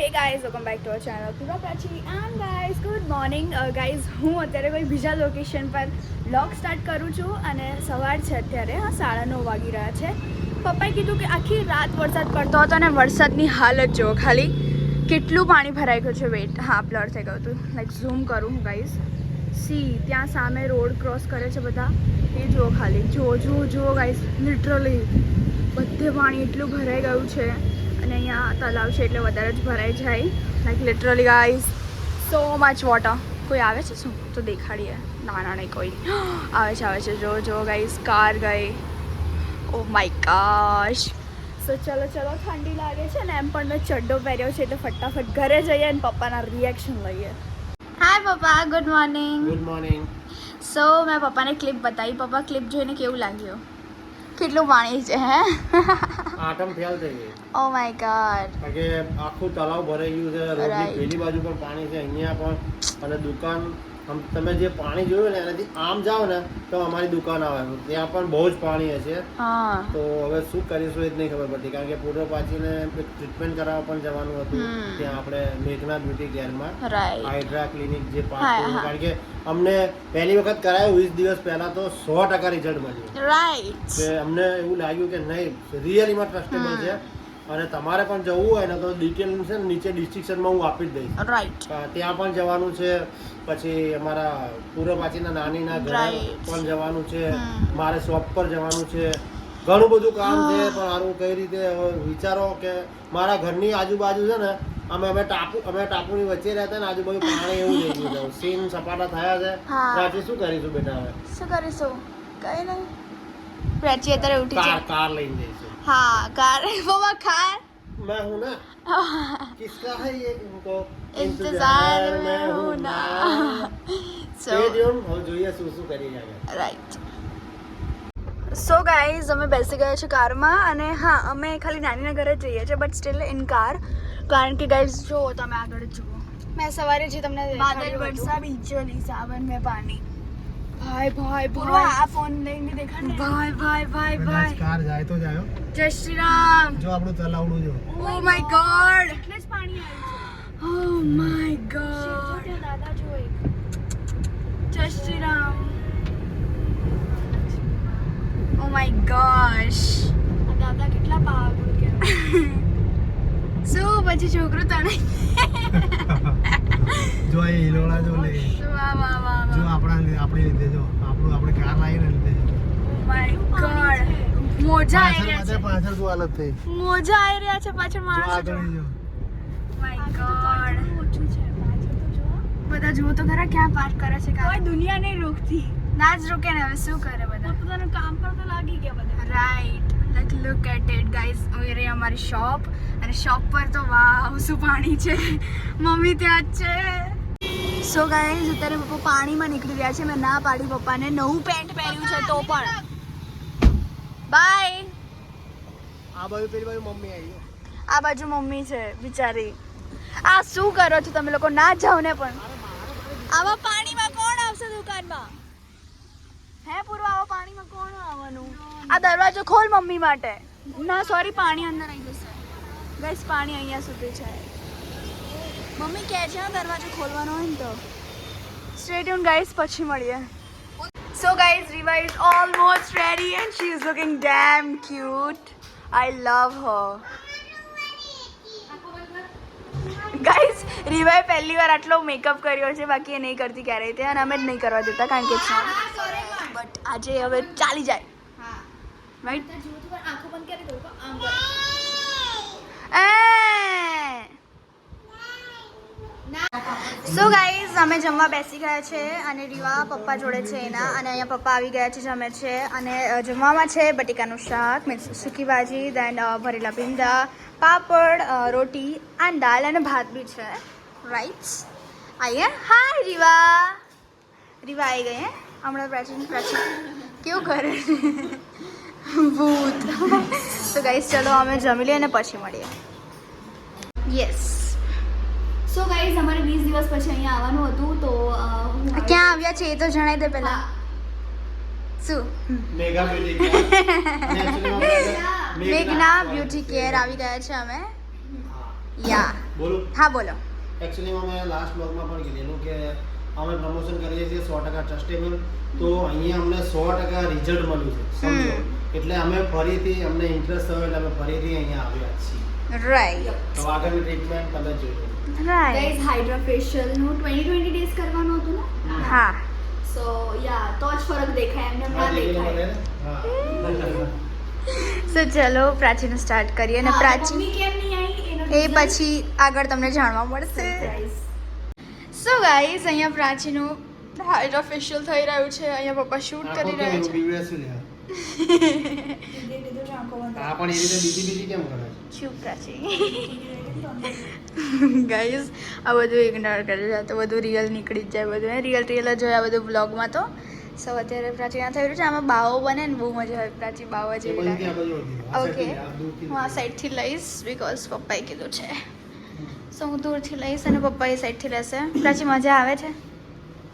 Hey guys welcome back to our channel પૂરા Prachi and guys good morning guys હું અત્યારે કોઈ બીજા લોકેશન પર બ્લોગ સ્ટાર્ટ કરું છું અને સવાર છે અત્યારે. હા, સાડા નવ વાગી રહ્યા છે. પપ્પાએ કીધું કે આખી રાત વરસાદ પડતો હતો અને વરસાદની હાલત જુઓ ખાલી. કેટલું પાણી ભરાઈ ગયું છે. વેટ હા બ્લર થઈ ગયું હતું. લાઈક ઝૂમ કરું હું ગાઈઝ સી ત્યાં સામે રોડ ક્રોસ કરે છે બધા. એ જુઓ ખાલી. જુઓ જુઓ જુઓ ગાઈઝ લિટરલી બધે પાણી એટલું ભરાઈ ગયું છે. અને અહીંયા તલાવ છે એટલે વધારે જ ભરાઈ જાય. Like literally guys so much water કોઈ આવે છે શું? તો દેખાડીએ. ના ના નહીં કોઈ. આવે છે આવે છે. જો જો ગાઈઝ કાર ગઈ. ઓ માય કાશ સો ચલો ચલો ઠંડી લાગે છે ને એમ પણ મેં ચડ્ડો પહેર્યો છે એટલે ફટાફટ ઘરે જઈએ અને પપ્પાના રિએક્શન લઈએ. હાય પપ્પા. Good morning good morning so મેં પપ્પાને ક્લિપ બતાવી. પપ્પા ક્લિપ જોઈને કેવું લાગ્યું? કેટલું પાણી છે હે? આટમ ફેલ થઈ ગઈ. ઓ માય ગોડ કે આખું તળાવ ભરાઈ ગયું છે રોડની પેલી બાજુ પણ પાણી છે અહીંયા પણ. અને દુકાન આમ તમે જે પાણી જોયું ને એનાથી આમ જાઓ ને તો અમારી દુકાન આવે. ત્યાં પણ બહુ જ પાણી હશે. તો હવે શું કરીશું એ જ નહીં ખબર પડતી કારણ કે પૂર્વ પાછીને ટ્રીટમેન્ટ કરાવવા પણ જવાનું હતું. ત્યાં આપણે મેઘના બ્યુટી કેરમાં હાઇડ્રા ક્લિનિક જે હા, કારણ કે અમને પહેલી વખત કરાયું વીસ દિવસ પહેલા તો સો ટકા રિઝલ્ટ મળ્યું. રાઈટ કે અમને એવું લાગ્યું કે નહીં રિયલીમાં ટ્રસ્ટેબલ છે. અને તમારે પણ જવું હોય ને તો ડિટેલ છે નીચે ડિસ્ક્રિપ્શનમાં હું આપી જ દઈશ. રાઈટ ત્યાં પણ જવાનું છે. પછી અમારા પૂર્વ પાછીના નાનીના ઘરે પણ જવાનું છે. મારે શોપ પર જવાનું છે. ઘણું બધું કામ છે પણ હારું કઈ રીતે વિચારો કે મારા ઘરની આજુબાજુ છે ને અમે અમે ટાપુ અમે ટાપુની વચ્ચે રહેતા ને આજુબાજુ પાણી એવું થઈ ગયું છે. સીન સપાટા થયા છે. રાતે શું કરીશું બેટા હવે? શું કરીશું? કઈ નહીં પ્રાચી અત્યારે ઉઠી કાર કાર લઈને જઈશું હા કાર. બાબા કાર. મેં હું ને? કિસકા હૈ યે ઇનકો इंतजार में हूँ ना સો Stay tuned, હવે જોઈએ શું શું કરી રહ્યા રાઈટ સો ગાઈઝ અમે બેસી ગયા છે કારમાં અને હા અમે ખાલી નાનીના ઘરે જ જઈએ છીએ બટ સ્ટીલ ઇન કાર કારણ કે ગાઈઝ જો તમે આગળ જુઓ મેં સવારે જે તમને બાદલ વરસા બીજોલી સાવન મેં પાણી ભાઈ ભાઈ ભાઈ આ ફોન લઈને દેખાડ ભાઈ ભાઈ ભાઈ ભાઈ કાર જાય તો જાયો જય શ્રી રામ જો આપણું તલાવડું જો ઓ માય ગોડ એટલે જ પાણી આવ્યું છે my માય ગોડ દાદા જો એક. જય રામ ઓ માય ગોશ દાદા કેટલા પાવરફુલ કહેવાય શું પછી છોકરો તને જો એ હિલોળા જો લે. વાહ વાહ વાહ જો આપણા આપણી લીધે જો. આપણું આપણે કાર લાવીને લીધે ઓ માય ગોડ મોજા આવી પાછળ રહ્યા પાછળ પાછળ શું હાલત થઈ. મોજા આવી રહ્યા છે પાછળ જો માણસો. આગળ જો. બધા જુઓ તો ખરા ક્યાં પાર્ક કરે છે કોઈ દુનિયા નહીં રોકતી. ના જ રોકે ને હવે શું કરે બધા? પોતાનું કામ પર તો લાગી ગયા બધા. Right like look at it guys રહી અમારી શોપ. અને શોપ પર તો વાવ શું પાણી છે? મમ્મી ત્યાં જ છે. સો ગાઈઝ અત્યારે પપ્પા પાણીમાં નીકળી રહ્યા છે. મેં ના પાડી પપ્પાને. નવું પેન્ટ પહેર્યું છે તો પણ. બાય આ બાજુ પેલી બાજુ મમ્મી આવી આ બાજુ મમ્મી છે બિચારી. આ શું કરો છો તમે લોકો? ના જાઓ ને પણ. આવા પાણીમાં કોણ આવશે દુકાનમાં? હે પૂર્વ આવા પાણીમાં કોણ આવવાનું? આ દરવાજો ખોલ મમ્મી માટે. ના સોરી પાણી અંદર આવી જશે. બસ પાણી અહીંયા સુધી છે મમ્મી કહે છે દરવાજો ખોલવાનો હોય ને તો. સ્ટેડિયમ ગાઈસ પછી મળીએ. So guys Riva is almost ready and she is looking damn cute I love her guys રીવાએ પહેલી વાર આટલો મેકઅપ કર્યો છે બાકી એ નહીં કરતી ક્યારેય તે અને અમે જ નહીં કરવા દેતા કારણ કે બટ આજે હવે ચાલી જાય. રાઈટ સો ગાઈઝ અમે જમવા બેસી ગયા છે અને રીવા પપ્પા જોડે છે એના અને અહીંયા પપ્પા આવી ગયા છે જમે છે અને જમવામાં છે બટેકાનું શાક મીન્સ સૂકી ભાજી દેન ભરેલા ભીંડા પાપડ રોટી અને દાળ અને ભાત બી છે. રાઈટ આઈએ? હાય રીવા રીવા આવી ગઈ હે? હમણાં પ્રાચીન પ્રાચીન. કેવું કરે ભૂત. તો ગાઈસ ચલો અમે જમી લઈએ અને પછી મળીએ. યસ સો ગાઈસ અમારે વીસ દિવસ પછી અહીંયા આવવાનું હતું તો ક્યાં આવ્યા છે એ તો જણાવી દે પહેલાં. શું? મેગા મેઘના બ્યુટી કેર આવી ગયા છે અમે. યા બોલો. હા બોલો. એકચ્યુઅલીમાં મેં લાસ્ટ બ્લોગમાં પણ કીધેલું કે અમે પ્રમોશન કરીએ છીએ સો ટકા ટ્રસ્ટેબલ તો અહીંયા અમને સો ટકા રિઝલ્ટ મળ્યું છે સમજો. એટલે અમે ફરીથી અમને ઇન્ટરેસ્ટ થયો એટલે અમે ફરીથી અહીંયા આવ્યા છીએ. રાઈટ તો આગળની ટ્રીટમેન્ટ તમે જોઈ right guys hydra twenty twenty days કરવાનું હતું ને? હા. સો યા તો જ ફરક દેખાય. એમને ના દેખાય. હા. સો ચલો પ્રાચીન સ્ટાર્ટ કરીએ અને હા, પ્રાચી મમ્મી કેમ નહીં આવી? એનો એ પછી આગળ તમને જાણવા મળશે. સો ગાઈઝ અહીંયા પ્રાચીનું હાઈટ ફેશિયલ થઈ રહ્યું છે. અહીંયા પપ્પા શૂટ કરી રહ્યા છે. ગાઈઝ આ બધું ઇગ્નોર કરી જાય તો બધું રિયલ નીકળી જ જાય. બધું રિયલ રિયલ જ હોય આ બધું બ્લોગમાં તો. સો અત્યારે પ્રાચી આ થઈ રહ્યું છે આમાં બાવો બને ને બહુ મજા આવે પ્રાચી બાવો જેવી લાગે. ઓકે હું આ સાઈડથી લઈશ બિકોઝ પપ્પાએ કીધું છે. સો હું દૂરથી લઈશ અને પપ્પા એ સાઈડથી લેશે. પ્રાચી મજા આવે છે?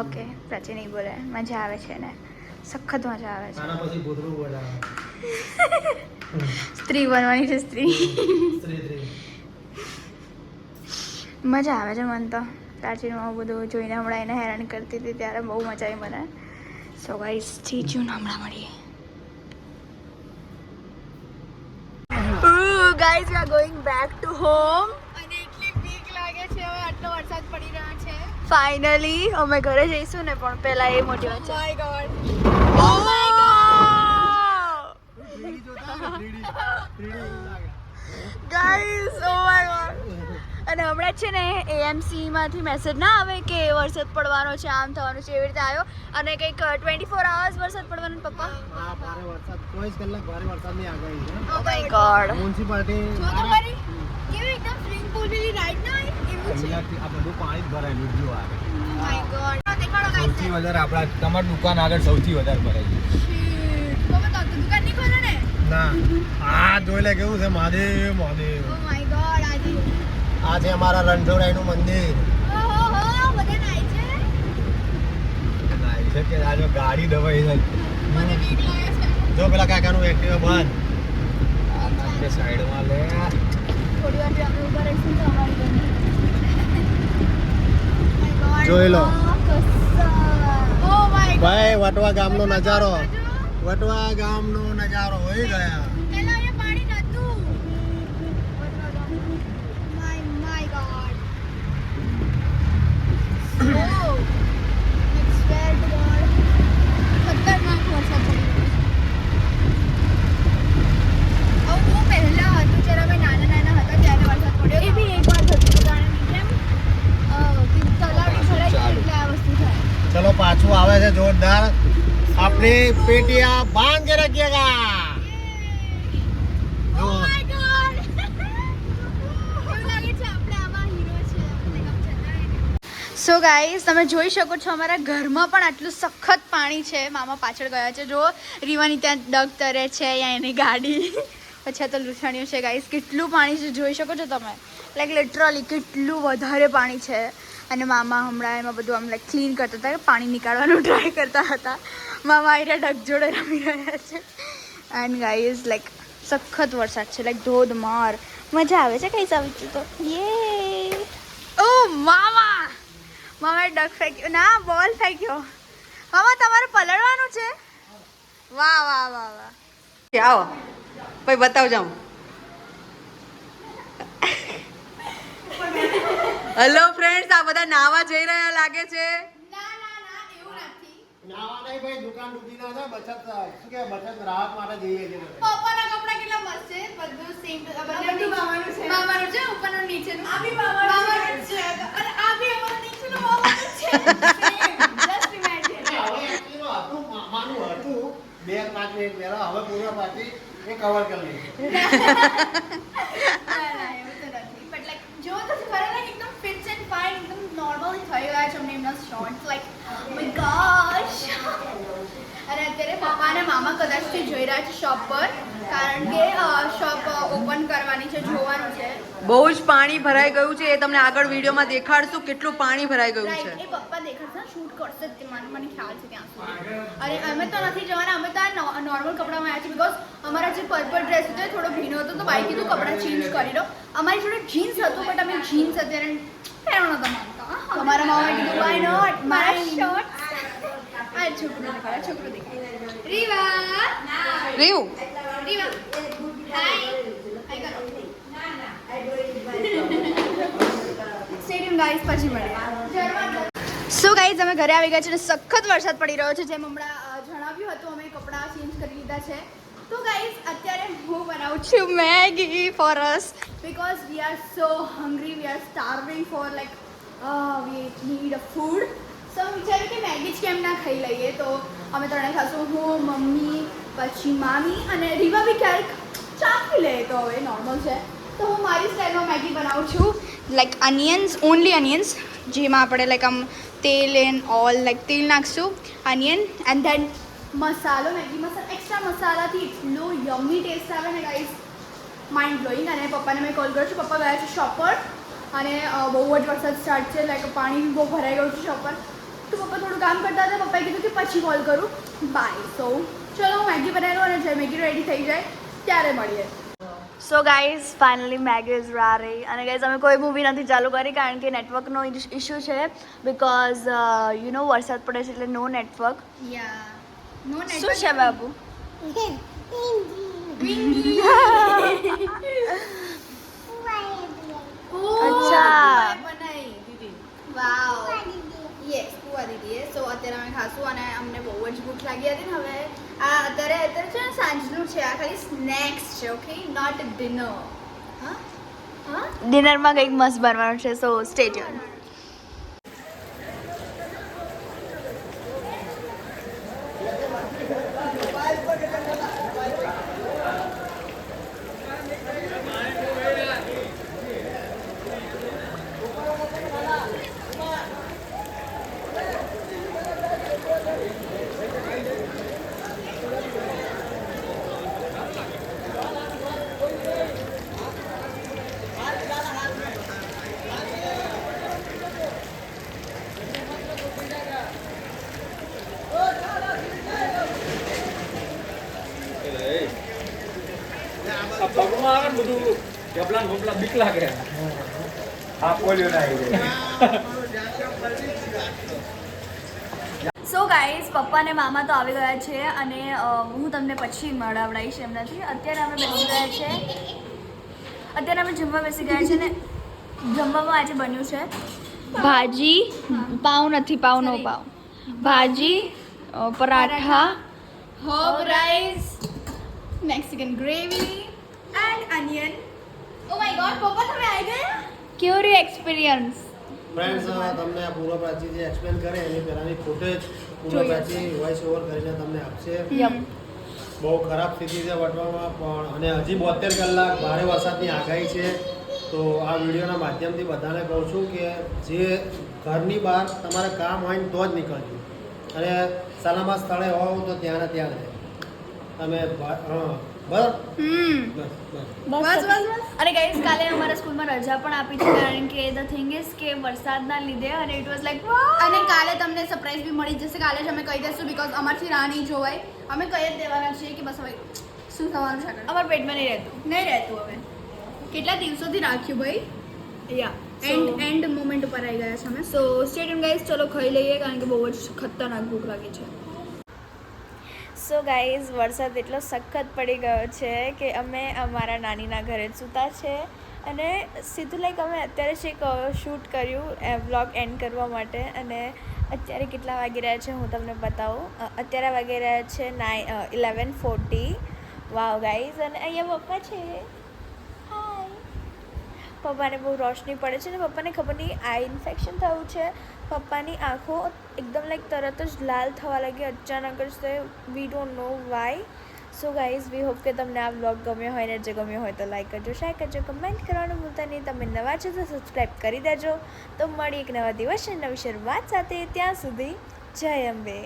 ઓકે પ્રાચી નહીં બોલે. મજા આવે છે ને સખત મજા આવે છે. સ્ત્રી બનવાની છે સ્ત્રી. મજા આવે છે મને તો. પ્રાચીનું બધું જોઈને હમણાં એને હેરાન કરતી હતી ત્યારે બહુ મજા આવી મને. સો ગાઈસ સ્ટે ટ્યુન હમણાં મળીએ guys we are going back to home અને એટલી બીક લાગે છે હવે આટલો વરસાદ પડી રહ્યો છે. ફાઇનલી અમે ઘરે જઈશું ને પણ પહેલા એ મોટી વાત છે. My God oh my God. Guys oh my God અને હમણાં જ છે ને એએમસીમાંથી મેસેજ ના આવે કે વરસાદ પડવાનો છે આમ થવાનું છે એવી રીતે આવ્યો. અને કંઈક ટ્વેન્ટી ફોર અવર્સ વરસાદ પડવાનો પપ્પા? આ ભારે વરસાદ. ચોવીસ કલાક ભારે વરસાદની આગાહી છે. ઓ માય ગોડ મ્યુનિસિપાલિટી જો તો ખરી કેવી એકદમ સ્વિમિંગ પુલ જેવી રાઈડ ના એવું છે. આ બધું પાણી જ ભરાયેલું જ જો આ. માય ગોડ દેખાડો સૌથી વધારે આપણા તમારી દુકાન આગળ સૌથી વધારે ભરાય છે. તમે તો દુકાન નહીં ખોલો ને? ના આ જોઈ લે કેવું છે Mahadev Mahadev. Oh my God આજે આ છે અમારા રણછોડરાયનું મંદિર. ઓહો હો બધા નાય છે? ના, એ છે કે આ ગાડી દબાઈ છે. જો પેલા કાકાનું એક્ટિવા બંધ સાઈડમાં લે. અમારી બની. જોઈ લો. ભાઈ વટવા ગામનો નજારો. વટવા ગામનો નજારો. હોઈ ગયા પેલા અહીંયા પાણી નહોતું my my God oh it's where to God ખતરનાક વરસાદ પડી રહ્યો છે હવે હું પહેલા હતું જ્યારે અમે નાના નાના હતા ત્યારે વરસાદ પડ્યો એ બી એક વાર થતું કારણ કેમ અ, કે તલાવડી ભરાય જાય એટલે આ વસ્તુ થાય ચલો પાછું આવે છે જોરદાર આપણી પેટિયા બાંધ કે રખિયેગા ઓ માય ગોડ એવું લાગે છે આપણે આમાં હીરો છે મને ગમશે સો ગાઈઝ તમે જોઈ શકો છો અમારા ઘરમાં પણ આટલું સખત પાણી છે. મામા પાછળ ગયા છે. જો રીવાની ત્યાં ડગ તરે છે અહીંયા એની ગાડી. પછી આ તો લૂછાણીઓ છે ગાઈઝ કેટલું પાણી છે જોઈ શકો છો તમે? લાઈક લિટરલી કેટલું વધારે પાણી છે. અને મામા હમણાં એમાં બધું આમ લાઈક ક્લીન કરતા હતા, પાણી નીકાળવાનું ટ્રાય કરતા હતા. મામા આઈરા ડગ જોડે રમી રહ્યા છે. એન્ડ ગાઈઝ લાઈક સખત વરસાદ છે લાઈક ધોધમાર. મજા આવે છે કઈ આવી તો? યે ઓ મામા! મામાએ ડગ ફેંક્યો ના બોલ ફેંક્યો. મામા, તમારે પલળવાનું છે? વાહ વાહ વાહ વાહ. આવો. ભાઈ, બતાવજો આમ. હેલો ફ્રેન્ડ્સ આ બધા નાવા જઈ રહ્યા લાગે છે. ના ના ના એવું નથી. નાવા નહીં ભાઈ દુકાન ડૂબી ના થાય બચત શું કે બચત રાહત માટે જઈએ બધા. પપ્પાના કપડા કેટલા મસ્ત છે? બધું સેમ બધું મામાનું છે. મામાનું છે ઉપરનું નીચેનું? આ બી મામાનું છે. અને આ બી અમારું નીચેનું મામાનું છે. જસ્ટ ઇમેજિન હવે actually હતું મામાનું હતું. બે પાંચ મિનિટ પહેલા હવે પૂરા પાછી એ કવર કરી લીધું ના ના એવું તો નથી બટ લાઈક જો તો ખરા લાઈક એકદમ ફિટ્સ એન્ડ ફાઇન એકદમ નોર્મલી થઈ ગયા છે અમને એમના શોર્ટ્સ લાઈક માય ગોશ અને અત્યારે પપ્પા અને મામા કદાચથી જોઈ રહ્યા છે શોપ પર કારણ કે શોપ ઓપન કરવાની છે જોવાનું છે. બહુ જ પાણી ભરાઈ ગયું છે એ તમને આગળ વિડીયોમાં દેખાડશું કેટલું પાણી ભરાઈ ગયું છે. એ પપ્પા દેખાડશે શૂટ કરશે તે મને મને ખ્યાલ છે ત્યાં સુધી. અને અમે તો નથી જવાના અમે તો નોર્મલ કપડામાં આવ્યા છે બિકોઝ અમારા જે પર્પલ ડ્રેસ હતો એ થોડો ભીનો હતો તો બાઈ કીધું કપડાં ચેન્જ કરી દો. અમારી જોડે જીન્સ હતું બટ અમે જીન્સ અત્યારે પહેરવા નતા માંગતા તમારા મામાએ કીધું વાય નોટ માય શોર્ટ આ છોકરો દેખાડે છોકરો દેખાડે રીવા. રીવ. રીવા. હાય હાય કરો. સ્ટેડિયમ ગાઈસ પછી મળે સો ગાઈઝ અમે ઘરે આવી ગયા છે અને સખત વરસાદ પડી રહ્યો છે. જેમ હમણાં જણાવ્યું હતું અમે કપડાં ચેન્જ કરી લીધા છે. તો ગાઈઝ અત્યારે હું બનાવું છું Maggi for us because we are so hungry we are starving for like we need a food so વિચાર્યું કે મેગી જ કેમ ના ખાઈ લઈએ. તો અમે ત્રણે ખાશું. હું, મમ્મી, પછી મામી અને રીવા બી ક્યારેક ચાખી લે. તો હવે નોર્મલ છે. તો હું મારી સ્ટાઇલમાં મેગી બનાવું છું. લાઈક અનિયન્સ ઓનલી અનિયન્સ જેમાં આપણે લાઈક આમ તેલ એન્ડ ઓલ લાઈક તેલ નાખશું અનિયન એન્ડ ધેન મસાલો, મેગી મસાલો એક્સ્ટ્રા મસાલાથી એટલો યમ્મી ટેસ્ટ આવે ને ગાઈઝ માઇન્ડ બ્લોઈંગ અને પપ્પાને મેં કોલ કર્યો છું. પપ્પા ગયા છે શોપ અને બહુ જ વરસાદ સ્ટાર્ટ છે લાઈક પાણી બહુ ભરાઈ ગયું છે શોપ પર તો પપ્પા થોડું કામ કરતા હતા પપ્પાએ કીધું કે પછી કોલ કરું. બાય સો ચલો હું મેગી બનાવી લઉં અને જ્યારે મેગી રેડી થઈ જાય ત્યારે મળીએ. So guys finally Maggi is ready અને ગાઈઝ અમે કોઈ મૂવી નથી ચાલુ કરી કારણ કે નેટવર્કનો ઇશ્યુ છે બિકોઝ યુ નો વરસાદ પડે છે એટલે નો નેટવર્ક શું છે બાબુ અચ્છા વાવ યસ કુવા દીદીએ સો અત્યારે અમે ખાશું અને અમને બહુ જ ભૂખ લાગી હતી ને હવે. આ અત્યારે અત્યારે છે ને સાંજનું છે, આ ખાલી સ્નેક્સ છે ઓકે નોટ ડિનર હા? હા? ડિનરમાં કંઈક મસ્ત બનવાનું છે સો સ્ટે ટ્યુન આ પગમાં આવે ને બધું જબલા ને બબલા બીક લાગે આ પોલિયો ના આવી જાય. સો ગાઈઝ પપ્પા અને મામા તો આવી ગયા છે અને હું તમને પછી મળાવડાવીશ એમનાથી અત્યારે અમે બેસી ગયા છે. અત્યારે અમે જમવા બેસી ગયા છે ને જમવામાં આજે બન્યું છે ભાજી પાઉં નથી પાઉ નો pav. Bhaji paratha herb rice Mexican gravy and onion oh my God પપ્પા તમે આવી ગયા? કેવો રહ્યો એક્સપિરિયન્સ ફ્રેન્ડ્સ તમને આ પૂર્વ પ્રાચી જે એક્સપ્લેન કરે એની પહેલાંની ફૂટેજ પૂર્વ પ્રાચી વોઇસ ઓવર કરીને તમને આપશે. બહુ ખરાબ સ્થિતિ છે વટવામાં પણ અને હજી બોતેર કલાક ભારે વરસાદની આગાહી છે. તો આ વિડીયોના માધ્યમથી બધાને કહું છું કે જે ઘરની બહાર તમારે કામ હોય ને તો જ નીકળજો. અને સલામત સ્થળે હોવ તો ત્યાં ને ત્યાં રહે. તમે હા બસ બસ. બસ બસ અને ગાઈસ કાલે અમારા સ્કૂલમાં રજા પણ આપી છે કારણ કે ધ થિંગ ઇઝ કે વરસાદના લીધે અને ઇટ વોઝ લાઈક અને કાલે તમને સરપ્રાઈઝ બી મળી જશે. કાલે જ અમે કહી દઈશું બીકોઝ અમારથી રાહ નહીં જોવાય. અમે કહી જ દેવાના છીએ કે બસ હવે શું થવાનું છે અમારા પેટમાં નહીં રહેતું. નહીં રહેતું હવે. કેટલા દિવસોથી રાખ્યું ભાઈ? યા એન્ડ એન્ડ મોમેન્ટ ઉપર આવી ગયા છે અમે. સો સ્ટેડિયમ ગાઈઝ ચલો ખાઈ લઈએ કારણ કે બહુ જ ખતરનાક ભૂખ લાગી છે. સો ગાઈઝ વરસાદ એટલો સખત પડી ગયો છે કે અમે અમારા નાનીના ઘરે સૂતા છે. અને સીધું લાઈક અમે અત્યારે છે એક શૂટ કર્યું વ્લોગ એન્ડ કરવા માટે. અને અત્યારે કેટલા વાગી રહ્યા છે હું તમને બતાવું. અત્યારે વાગી રહ્યા છે nine eleven forty wow guys અને અહીંયા પપ્પા છે. હાય પપ્પાને બહુ રોશની પડે છે અને પપ્પાને ખબર નહીં આ ઇન્ફેક્શન થયું છે. પપ્પાની આંખો એકદમ લાઈક તરત જ લાલ થવા લાગી. અચાનક જ તો we don't know why so guys we hope કે તમને આ બ્લોગ ગમ્યો હોય ને જે ગમ્યો હોય તો લાઈક કરજો શેર કરજો કમેન્ટ કરવાનું ભૂલતા નહીં. તમે નવા છો તો સબસ્ક્રાઈબ કરી દેજો. તો મળી એક નવા દિવસ નવી શરૂઆત સાથે. ત્યાં સુધી જય અંબે.